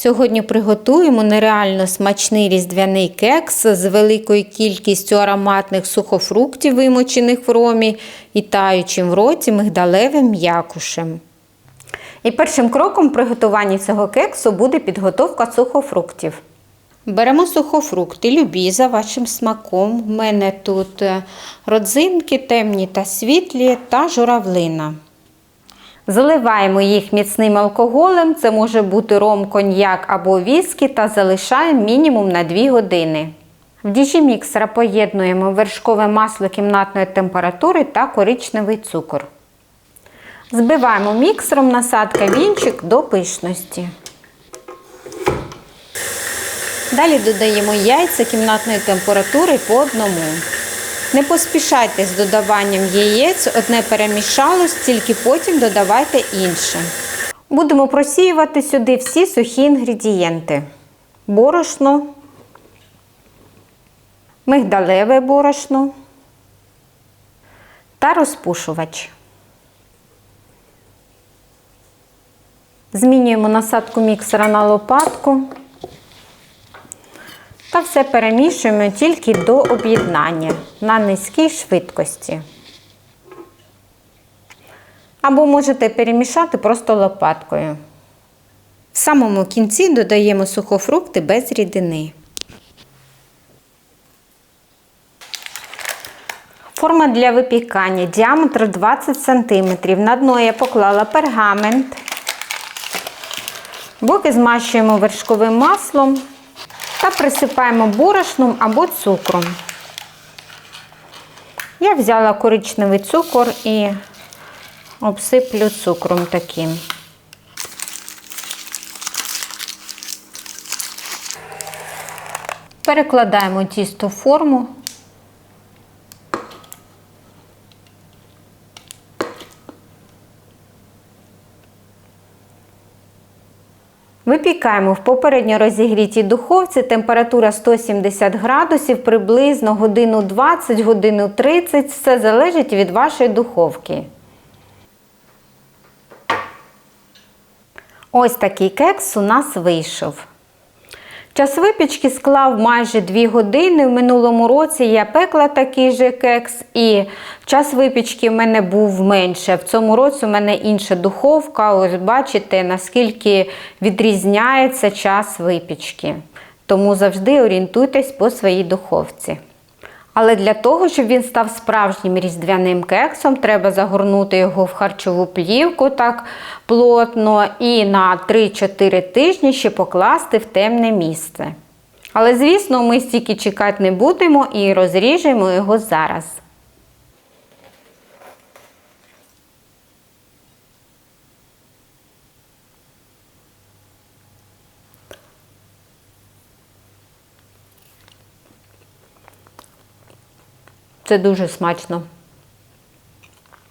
Сьогодні приготуємо нереально смачний різдвяний кекс з великою кількістю ароматних сухофруктів, вимочених в ромі, і таючим в роті мигдалевим м'якушем. І першим кроком в приготуванні цього кексу буде підготовка сухофруктів. Беремо сухофрукти, любі за вашим смаком. У мене тут е, родзинки темні та світлі та журавлина. Заливаємо їх міцним алкоголем, це може бути ром, коньяк або віскі, та залишаємо мінімум на 2 години. В діжі міксера поєднуємо вершкове масло кімнатної температури та коричневий цукор. Збиваємо міксером насадка вінчик до пишності. Далі додаємо яйця кімнатної температури по одному. Не поспішайте з додаванням яєць, одне перемішалось, тільки потім додавайте інше. Будемо просіювати сюди всі сухі інгредієнти: борошно, мигдалеве борошно та розпушувач. Змінюємо насадку міксера на лопатку. Та все перемішуємо тільки до об'єднання на низькій швидкості. Або можете перемішати просто лопаткою. В самому кінці додаємо сухофрукти без рідини. Форма для випікання діаметр 20 см. На дно я поклала пергамент. Боки змащуємо вершковим маслом та присипаємо борошном або цукром. Я взяла коричневий цукор і обсиплю цукром таким. Перекладаємо тісто в форму. Випікаємо в попередньо розігрітій духовці температура 170 градусів, приблизно годину 20, годину 30. Все залежить від вашої духовки. Ось такий кекс у нас вийшов. Час випічки склав майже 2 години. В минулому році я пекла такий же кекс, і час випічки в мене був менше. В цьому році у мене інша духовка. Ось бачите, наскільки відрізняється час випічки. Тому завжди орієнтуйтесь по своїй духовці. Але для того, щоб він став справжнім різдвяним кексом, треба загорнути його в харчову плівку так плотно і на 3-4 тижні ще покласти в темне місце. Але, звісно, ми стільки чекати не будемо і розріжемо його зараз. Це дуже смачно.